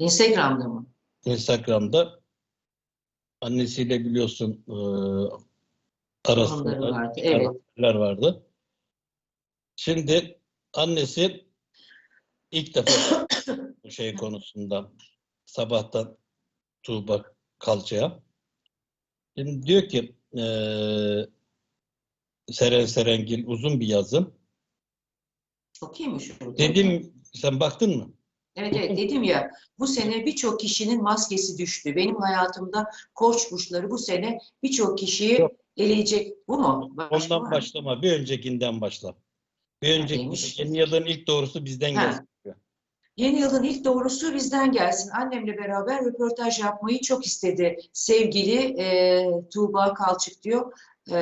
Instagram'da mı? Instagram'da annesiyle biliyorsun e, arasında vardı, evet. vardı. Şimdi annesi ilk defa bu şey konusunda sabahtan Tuğba Kalça'ya şimdi diyor ki e, Seren Serengil uzun bir yazım. Okuyayım şunu? Dedim sen baktın mı? Evet evet dedim ya bu sene birçok kişinin maskesi düştü. Benim hayatımda koç burçları bu sene birçok kişiyi Yok. eleyecek. Bu mu? Başka Ondan mı? başlama. Bir öncekinden başla. Bir önceki neymiş? yeni yılın ilk doğrusu bizden Ha. gelsin. Yeni yılın ilk doğrusu bizden gelsin. Annemle beraber röportaj yapmayı çok istedi. Sevgili e, Tuğba Kalçık diyor. E,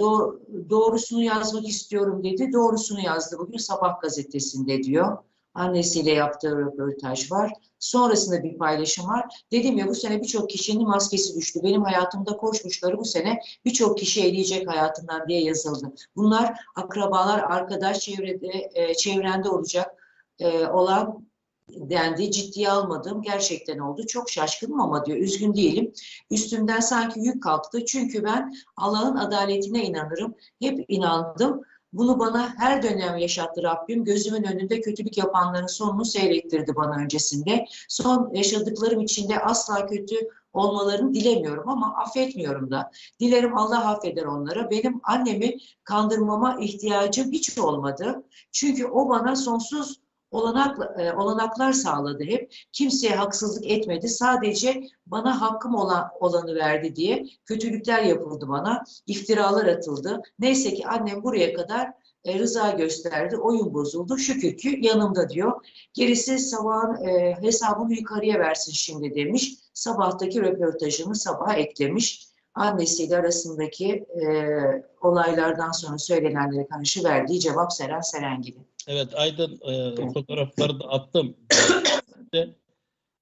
doğ- doğrusunu yazmak istiyorum dedi. Doğrusunu yazdı bugün Sabah gazetesinde diyor. Annesiyle yaptığı röportaj var. Sonrasında bir paylaşım var. Dedim ya bu sene birçok kişinin maskesi düştü. Benim hayatımda koşmuşları bu sene birçok kişi eleyecek hayatından diye yazıldı. Bunlar akrabalar, arkadaş çevrede, e, çevrende olacak e, olan dendi. Ciddiye almadığım gerçekten oldu. Çok şaşkınım ama diyor üzgün değilim. Üstümden sanki yük kalktı. Çünkü ben Allah'ın adaletine inanırım. Hep inandım. Bunu bana her dönem yaşattı Rabbim. Gözümün önünde kötülük yapanların sonunu seyrettirdi bana öncesinde. Son yaşadıklarım içinde asla kötü olmalarını dilemiyorum ama affetmiyorum da. Dilerim Allah affeder onlara. Benim annemi kandırmama ihtiyacım hiç olmadı. Çünkü o bana sonsuz olanak, e, olanaklar sağladı hep. Kimseye haksızlık etmedi. Sadece bana hakkım olan, olanı verdi diye kötülükler yapıldı bana. iftiralar atıldı. Neyse ki annem buraya kadar e, rıza gösterdi. Oyun bozuldu. Şükür ki yanımda diyor. Gerisi sabahın e, hesabını yukarıya versin şimdi demiş. Sabahtaki röportajını sabaha eklemiş. Annesiyle arasındaki e, olaylardan sonra söylenenlere karşı verdiği cevap Seren Serengil'i. Evet Aydın e, fotoğrafları da attım.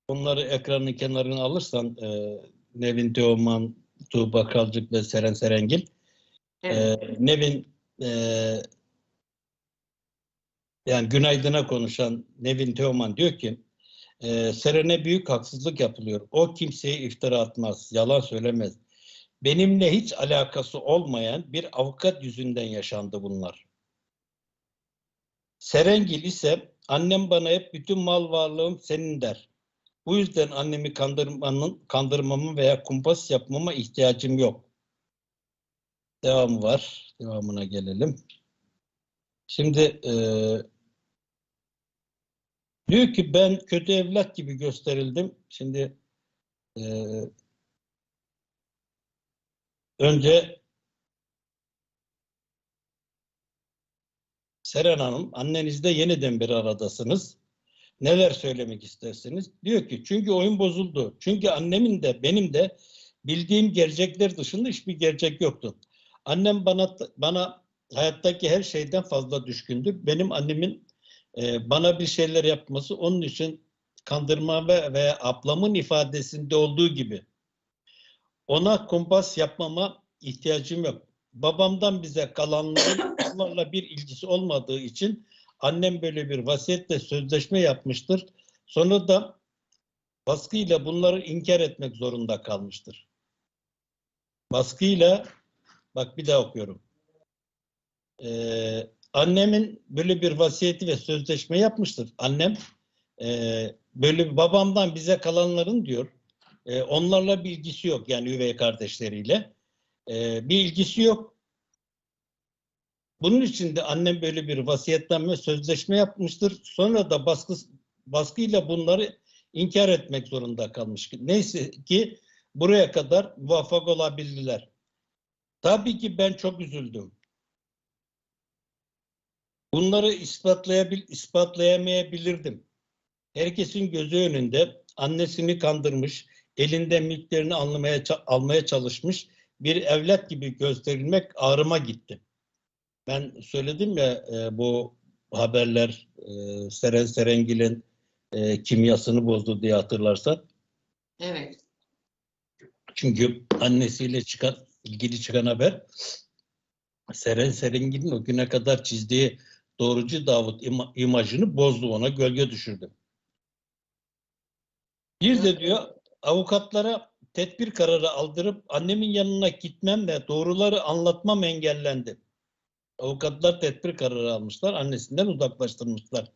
Onları ekranın kenarına alırsan e, Nevin Teoman, Tuğba Kalcık ve Seren Serengil. Evet. E, Nevin e, yani Günaydın'a konuşan Nevin Teoman diyor ki e, Seren'e büyük haksızlık yapılıyor. O kimseye iftira atmaz, yalan söylemez. Benimle hiç alakası olmayan bir avukat yüzünden yaşandı bunlar. Serengil ise annem bana hep bütün mal varlığım senin der. Bu yüzden annemi kandırmanın, kandırmamı veya kumpas yapmama ihtiyacım yok. Devamı var. Devamına gelelim. Şimdi e, diyor ki ben kötü evlat gibi gösterildim. Şimdi e, önce Seren Hanım, annenizle yeniden bir aradasınız. Neler söylemek istersiniz? Diyor ki çünkü oyun bozuldu. Çünkü annemin de benim de bildiğim gerçekler dışında hiçbir gerçek yoktu. Annem bana bana hayattaki her şeyden fazla düşkündür. Benim annemin e, bana bir şeyler yapması onun için kandırma ve, ve ablamın ifadesinde olduğu gibi ona kumpas yapmama ihtiyacım yok. Babamdan bize kalanların onlarla bir ilgisi olmadığı için annem böyle bir vasiyetle sözleşme yapmıştır. Sonra da baskıyla bunları inkar etmek zorunda kalmıştır. Baskıyla bak bir daha okuyorum. Ee, annemin böyle bir vasiyeti ve sözleşme yapmıştır. Annem e, böyle babamdan bize kalanların diyor e, onlarla bir ilgisi yok yani üvey kardeşleriyle. E, bir ilgisi yok. Bunun için de annem böyle bir vasiyetten ve sözleşme yapmıştır. Sonra da baskı, baskıyla bunları inkar etmek zorunda kalmış. Neyse ki buraya kadar muvaffak olabildiler. Tabii ki ben çok üzüldüm. Bunları ispatlayabil, ispatlayamayabilirdim. Herkesin gözü önünde annesini kandırmış, elinde mülklerini almaya, almaya çalışmış bir evlat gibi gösterilmek ağrıma gitti. Ben söyledim ya e, bu haberler e, Seren Serengil'in e, kimyasını bozdu diye hatırlarsan. Evet. Çünkü annesiyle çıkan ilgili çıkan haber Seren Serengil'in o güne kadar çizdiği doğrucu Davut ima- imajını bozdu ona gölge düşürdü. Bir de diyor avukatlara tedbir kararı aldırıp annemin yanına gitmem ve doğruları anlatmam engellendi. Avukatlar tedbir kararı almışlar. Annesinden uzaklaştırmışlar.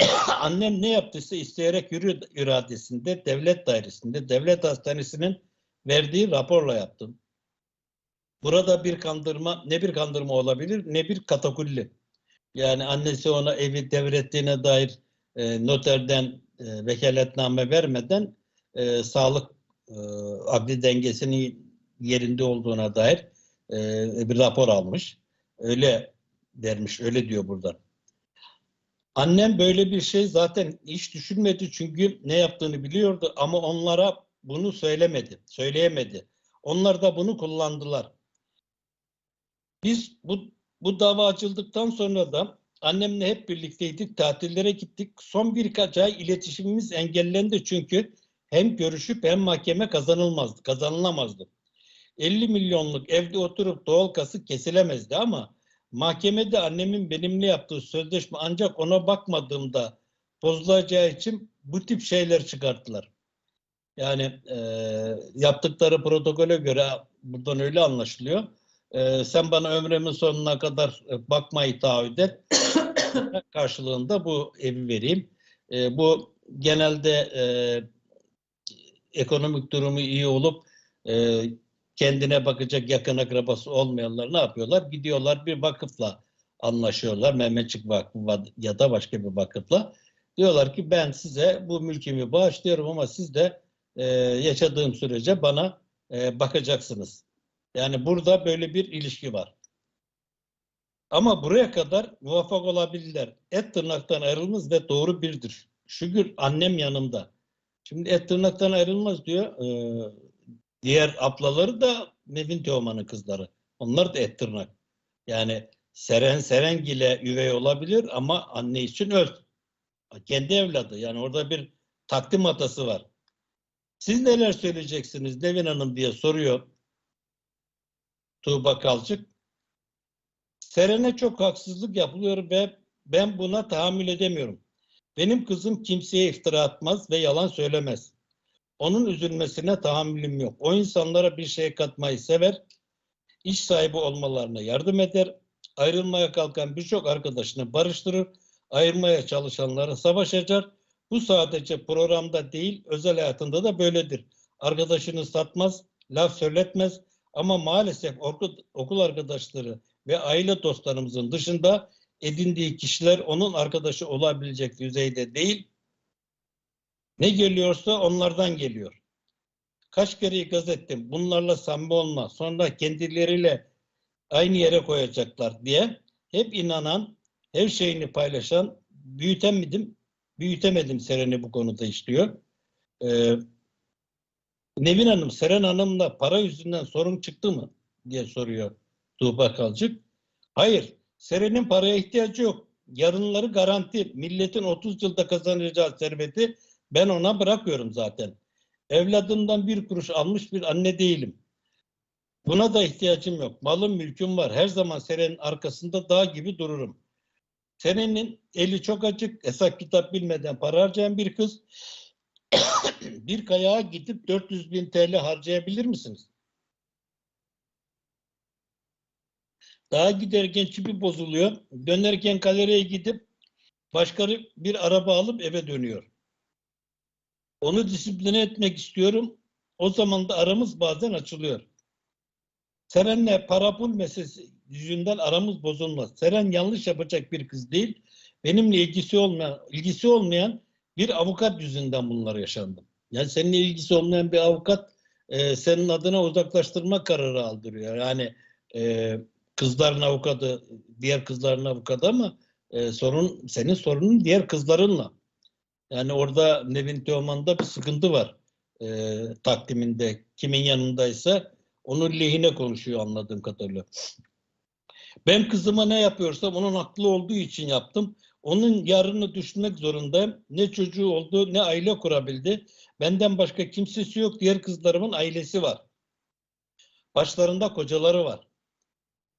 Annem ne yaptıysa isteyerek yürü iradesinde devlet dairesinde devlet hastanesinin verdiği raporla yaptım. Burada bir kandırma ne bir kandırma olabilir ne bir katakulli. Yani annesi ona evi devrettiğine dair e, noterden e, vekaletname vermeden e, sağlık e, adli dengesinin yerinde olduğuna dair e, bir rapor almış. Öyle dermiş, öyle diyor burada. Annem böyle bir şey zaten hiç düşünmedi çünkü ne yaptığını biliyordu ama onlara bunu söylemedi, söyleyemedi. Onlar da bunu kullandılar. Biz bu bu dava açıldıktan sonra da annemle hep birlikteydik, tatillere gittik. Son birkaç ay iletişimimiz engellendi çünkü hem görüşüp hem mahkeme kazanılmazdı, kazanılamazdı. 50 milyonluk evde oturup doğal kası kesilemezdi ama mahkemede annemin benimle yaptığı sözleşme ancak ona bakmadığımda bozulacağı için bu tip şeyler çıkarttılar. Yani e, yaptıkları protokole göre buradan öyle anlaşılıyor. E, sen bana ömrümün sonuna kadar e, bakmayı taahhüt et. Karşılığında bu evi vereyim. E, bu genelde e, ekonomik durumu iyi olup e, kendine bakacak yakın akrabası olmayanlar ne yapıyorlar? Gidiyorlar bir vakıfla anlaşıyorlar. Mehmetçik Vakfı ya da başka bir vakıfla. Diyorlar ki ben size bu mülkümü bağışlıyorum ama siz de e, yaşadığım sürece bana e, bakacaksınız. Yani burada böyle bir ilişki var. Ama buraya kadar muvaffak olabilirler. Et tırnaktan ayrılmaz ve doğru birdir. Şükür annem yanımda. Şimdi et tırnaktan ayrılmaz diyor. Ee, diğer ablaları da Nevin Teoman'ın kızları. Onlar da et tırnak. Yani Seren Serengil'e üvey olabilir ama anne için öz. Kendi evladı. Yani orada bir takdim hatası var. Siz neler söyleyeceksiniz Nevin Hanım diye soruyor Tuğba Kalçık. Seren'e çok haksızlık yapılıyor ve ben buna tahammül edemiyorum. Benim kızım kimseye iftira atmaz ve yalan söylemez. Onun üzülmesine tahammülüm yok. O insanlara bir şey katmayı sever, iş sahibi olmalarına yardım eder, ayrılmaya kalkan birçok arkadaşını barıştırır, ayırmaya çalışanlara savaş açar. Bu sadece programda değil, özel hayatında da böyledir. Arkadaşını satmaz, laf söyletmez ama maalesef okul, arkadaşları ve aile dostlarımızın dışında edindiği kişiler onun arkadaşı olabilecek düzeyde değil. Ne geliyorsa onlardan geliyor. Kaç kere ikaz ettim. Bunlarla samimi olma. Sonra kendileriyle aynı yere koyacaklar diye hep inanan, her şeyini paylaşan, büyütemedim, büyütemedim Seren'i bu konuda işliyor. Ee, Nevin Hanım, Seren Hanım'la para yüzünden sorun çıktı mı diye soruyor Tuğba Kalcık. Hayır, Seren'in paraya ihtiyacı yok. Yarınları garanti. Milletin 30 yılda kazanacağı serveti ben ona bırakıyorum zaten. Evladımdan bir kuruş almış bir anne değilim. Buna da ihtiyacım yok. Malım mülküm var. Her zaman Seren'in arkasında dağ gibi dururum. Seren'in eli çok açık. Hesap kitap bilmeden para harcayan bir kız. bir kayağa gidip 400 bin TL harcayabilir misiniz? Daha giderken çipi bozuluyor. Dönerken galeriye gidip başka bir araba alıp eve dönüyor. Onu disipline etmek istiyorum. O zaman da aramız bazen açılıyor. Seren'le para pul meselesi yüzünden aramız bozulmaz. Seren yanlış yapacak bir kız değil. Benimle ilgisi olmayan, ilgisi olmayan bir avukat yüzünden bunlar yaşandı. Yani seninle ilgisi olmayan bir avukat e, senin adına uzaklaştırma kararı aldırıyor. Yani e, kızların avukatı, diğer kızların avukatı ama e, sorun senin sorunun diğer kızlarınla. Yani orada Nevin Teoman'da bir sıkıntı var e, takdiminde. Kimin yanındaysa onun lehine konuşuyor anladığım kadarıyla. Ben kızıma ne yapıyorsam onun haklı olduğu için yaptım. Onun yarını düşünmek zorundayım. Ne çocuğu oldu ne aile kurabildi. Benden başka kimsesi yok. Diğer kızlarımın ailesi var. Başlarında kocaları var.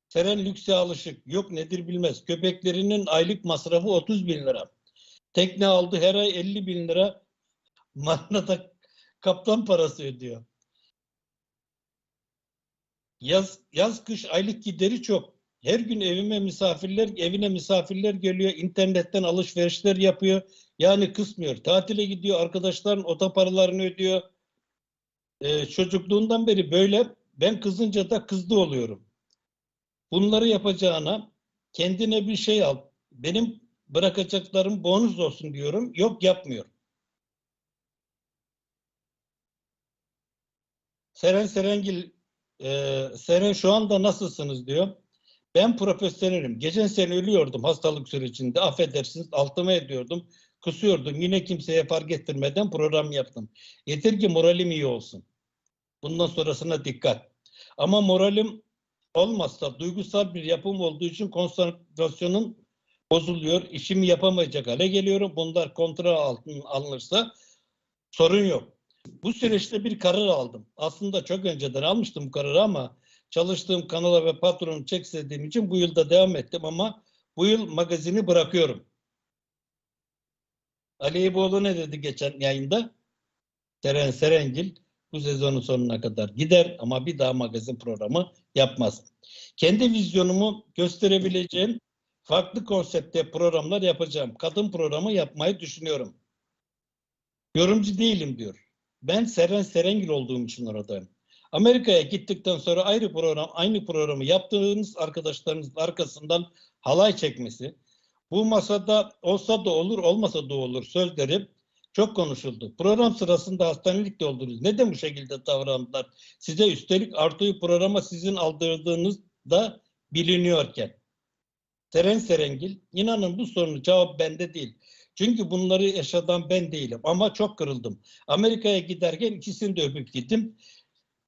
Seren lükse alışık. Yok nedir bilmez. Köpeklerinin aylık masrafı 30 bin lira. Tekne aldı her ay 50 bin lira. Marina'da kaptan parası ödüyor. Yaz, yaz kış aylık gideri çok. Her gün evime misafirler, evine misafirler geliyor. internetten alışverişler yapıyor. Yani kısmıyor. Tatile gidiyor. Arkadaşların otoparalarını ödüyor. Ee, çocukluğundan beri böyle. Ben kızınca da kızdı oluyorum. Bunları yapacağına kendine bir şey al. Benim bırakacaklarım bonus olsun diyorum. Yok yapmıyor. Seren Serengil e, Seren şu anda nasılsınız diyor. Ben profesyonelim. Geçen sene ölüyordum hastalık sürecinde. Affedersiniz altıma ediyordum. Kusuyordum. Yine kimseye fark ettirmeden program yaptım. Yeter ki moralim iyi olsun. Bundan sonrasına dikkat. Ama moralim olmazsa duygusal bir yapım olduğu için konsantrasyonum bozuluyor. İşimi yapamayacak hale geliyorum. Bunlar kontrol altına alınırsa sorun yok. Bu süreçte bir karar aldım. Aslında çok önceden almıştım bu kararı ama çalıştığım kanala ve patronum çek istediğim için bu yılda devam ettim ama bu yıl magazini bırakıyorum. Ali Eyüboğlu ne dedi geçen yayında? Seren Serengil bu sezonun sonuna kadar gider ama bir daha magazin programı yapmaz. Kendi vizyonumu gösterebileceğim farklı konsepte programlar yapacağım. Kadın programı yapmayı düşünüyorum. Yorumcu değilim diyor. Ben Seren Serengil olduğum için oradayım. Amerika'ya gittikten sonra ayrı program, aynı programı yaptığınız arkadaşlarınızın arkasından halay çekmesi, bu masada olsa da olur, olmasa da olur sözleri çok konuşuldu. Program sırasında hastanelikte oldunuz. Neden bu şekilde davrandılar? Size üstelik artıyı programa sizin aldırdığınız da biliniyorken. Seren Serengil, inanın bu sorunun cevabı bende değil. Çünkü bunları yaşadan ben değilim ama çok kırıldım. Amerika'ya giderken ikisini de öpüp gittim.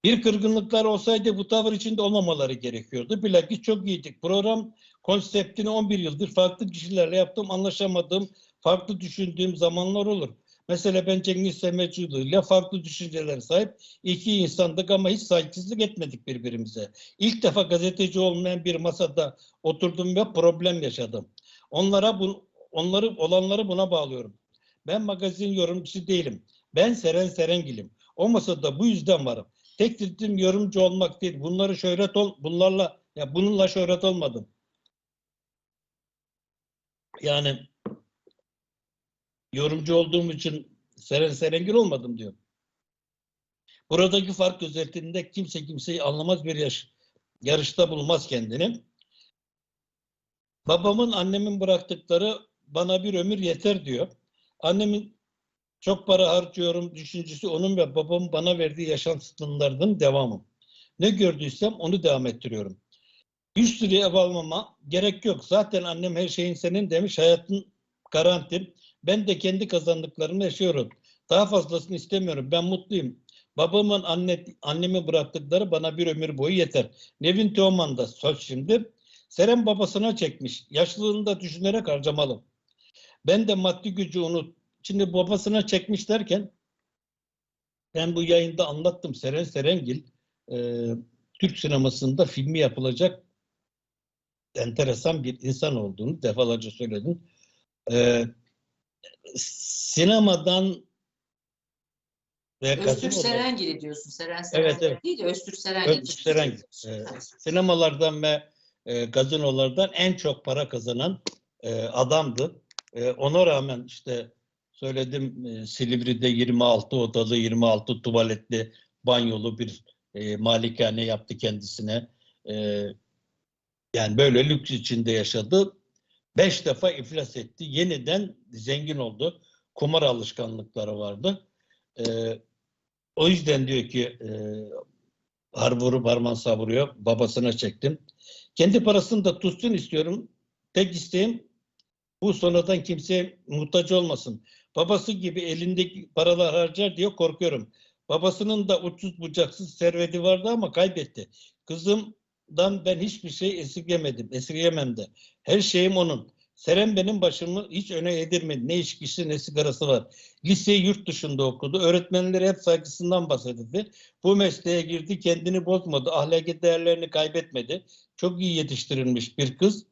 Bir kırgınlıklar olsaydı bu tavır içinde olmamaları gerekiyordu. Bilakis çok iyiydik. Program konseptini 11 yıldır farklı kişilerle yaptım. Anlaşamadığım, farklı düşündüğüm zamanlar olur. Mesela ben Cengiz Semecioğlu ile farklı düşüncelere sahip iki insandık ama hiç saygısızlık etmedik birbirimize. İlk defa gazeteci olmayan bir masada oturdum ve problem yaşadım. Onlara bu, onları olanları buna bağlıyorum. Ben magazin yorumcusu değilim. Ben Seren Serengil'im. O masada bu yüzden varım. Tek dedim yorumcu olmak değil. Bunları şöhret ol, bunlarla ya bununla şöhret olmadım. Yani yorumcu olduğum için Seren Serengil olmadım diyor. Buradaki fark özelliğinde kimse kimseyi anlamaz bir yaş, yarışta bulmaz kendini. Babamın annemin bıraktıkları bana bir ömür yeter diyor. Annemin çok para harcıyorum düşüncesi onun ve babamın bana verdiği yaşam standartının devamı. Ne gördüysem onu devam ettiriyorum. Üç liraya ev almama gerek yok. Zaten annem her şeyin senin demiş. Hayatın garanti. Ben de kendi kazandıklarımı yaşıyorum. Daha fazlasını istemiyorum. Ben mutluyum. Babamın anne, annemi bıraktıkları bana bir ömür boyu yeter. Nevin Teoman da söz şimdi. Seren babasına çekmiş. Yaşlılığında düşünerek harcamalı. Ben de maddi gücü unut. Şimdi babasına çekmiş derken ben bu yayında anlattım. Seren Serengil e, Türk sinemasında filmi yapılacak enteresan bir insan olduğunu defalarca söyledim. E, sinemadan ve Öztürk Serengil'i diyorsun. Seren Serengil evet, evet. değil de Öztürk Serengil. Öztürk Serengil. E, sinemalardan ve e, gazinolardan en çok para kazanan e, adamdı. E, ona rağmen işte söyledim e, Silivri'de 26 odalı, 26 tuvaletli, banyolu bir e, malikane yaptı kendisine. E, yani böyle lüks içinde yaşadı. Beş defa iflas etti. Yeniden zengin oldu. Kumar alışkanlıkları vardı. E, o yüzden diyor ki e, har parman savuruyor. Babasına çektim. Kendi parasını da tutsun istiyorum. Tek isteğim bu sonradan kimseye muhtaç olmasın. Babası gibi elindeki paralar harcar diye korkuyorum. Babasının da uçsuz bucaksız serveti vardı ama kaybetti. Kızımdan ben hiçbir şey esirgemedim. Esirgemem de. Her şeyim onun. Seren benim başımı hiç öne edirmedi. Ne içkisi ne sigarası var. Liseyi yurt dışında okudu. Öğretmenleri hep saygısından bahsedildi. Bu mesleğe girdi kendini bozmadı. Ahlaki değerlerini kaybetmedi. Çok iyi yetiştirilmiş bir kız.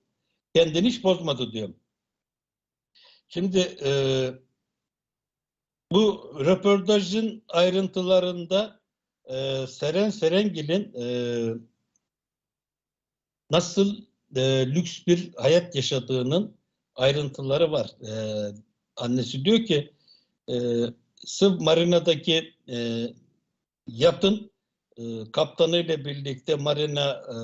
Kendini hiç bozmadı diyorum. Şimdi e, Bu röportajın ayrıntılarında e, Seren Serengil'in e, nasıl e, lüks bir hayat yaşadığının ayrıntıları var. E, annesi diyor ki e, sırf marinadaki e, yatın e, kaptanıyla birlikte marina e,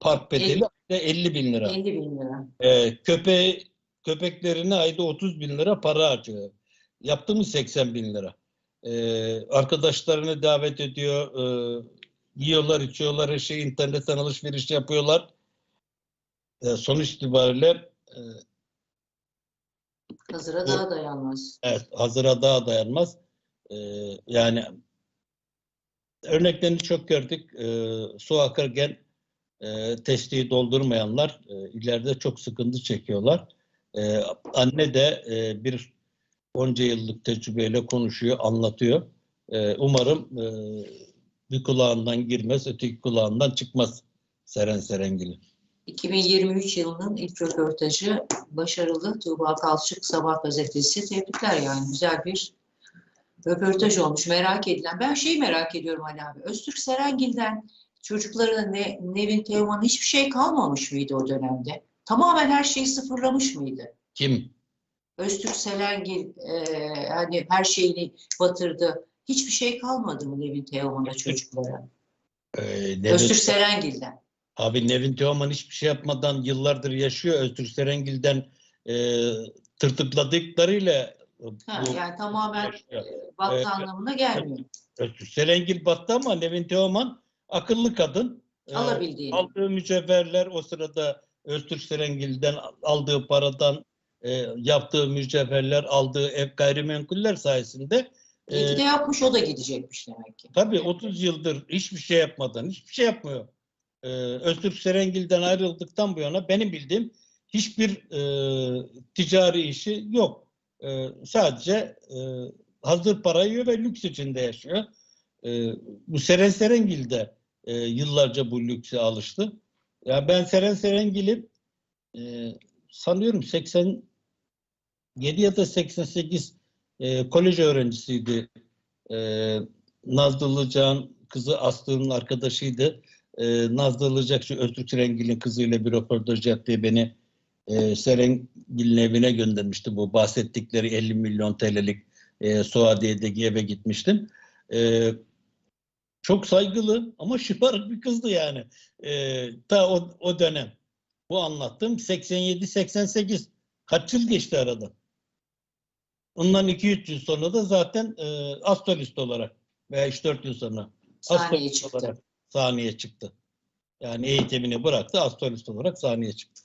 park bedeli de 50 bin lira. 50 bin lira. E, köpeği, köpeklerine ayda 30 bin lira para harcıyor. Yaptı mı 80 bin lira. E, arkadaşlarını davet ediyor. E, yiyorlar, içiyorlar, her şey internetten alışveriş yapıyorlar. E, sonuç itibariyle e, Hazıra daha dayanmaz. Evet, hazıra daha dayanmaz. Ee, yani örneklerini çok gördük. Ee, su akarken e, testiyi doldurmayanlar e, ileride çok sıkıntı çekiyorlar. Ee, anne de e, bir onca yıllık tecrübeyle konuşuyor, anlatıyor. Ee, umarım e, bir kulağından girmez, öteki kulağından çıkmaz Seren Serengil'in. 2023 yılının ilk röportajı başarılı. Tuğba Kalçık Sabah gazetesi. Tebrikler yani güzel bir röportaj olmuş. Merak edilen. Ben şeyi merak ediyorum Ali abi. Öztürk Serengil'den çocuklarına ne, Nevin Teoman'ın hiçbir şey kalmamış mıydı o dönemde? Tamamen her şeyi sıfırlamış mıydı? Kim? Öztürk Serengil e, hani her şeyini batırdı. Hiçbir şey kalmadı mı Nevin Teoman'a çocuklara? Ee, Nevin- Öztürk Serengil'den. Abi Nevin Teoman hiçbir şey yapmadan yıllardır yaşıyor. Öztürk Serengil'den e, tırtıkladıklarıyla Ha, bu yani tamamen yaşıyor. e, battı Evet. anlamına gelmiyor. Öztürk Serengil battı ama Nevin Teoman akıllı kadın. E, Alabildiğini. aldığı mücevherler o sırada Öztürk Serengil'den aldığı paradan e, yaptığı mücevherler, aldığı ev gayrimenkuller sayesinde e, İyi ki de yapmış o da gidecekmiş demek ki. Tabii 30 yıldır hiçbir şey yapmadan, hiçbir şey yapmıyor. Ee, Öztürk Serengil'den ayrıldıktan bu yana benim bildiğim hiçbir e, ticari işi yok. E, sadece e, hazır para yiyor ve lüks içinde yaşıyor. E, bu Seren Serengil de e, yıllarca bu lükse alıştı. Ya ben Seren Serengil'i e, sanıyorum 87 ya da 88 e, kolej öğrencisiydi. E, Nazlı kızı Aslı'nın arkadaşıydı. Ee, Nazlı Ilıcak şu Öztürk Serengil'in kızıyla bir röportaj yaptı. Beni e, Serengil'in evine göndermişti. Bu bahsettikleri 50 milyon TL'lik e, Suadiye'deki eve gitmiştim. E, çok saygılı ama şımarık bir kızdı yani. E, ta o, o dönem. Bu anlattığım 87-88. Kaç yıl geçti arada? Ondan 2-3 yıl sonra da zaten e, astrolist olarak veya 3-4 yıl sonra astrolist çıktı. olarak sahneye çıktı. Yani eğitimini bıraktı, astrolist olarak sahneye çıktı.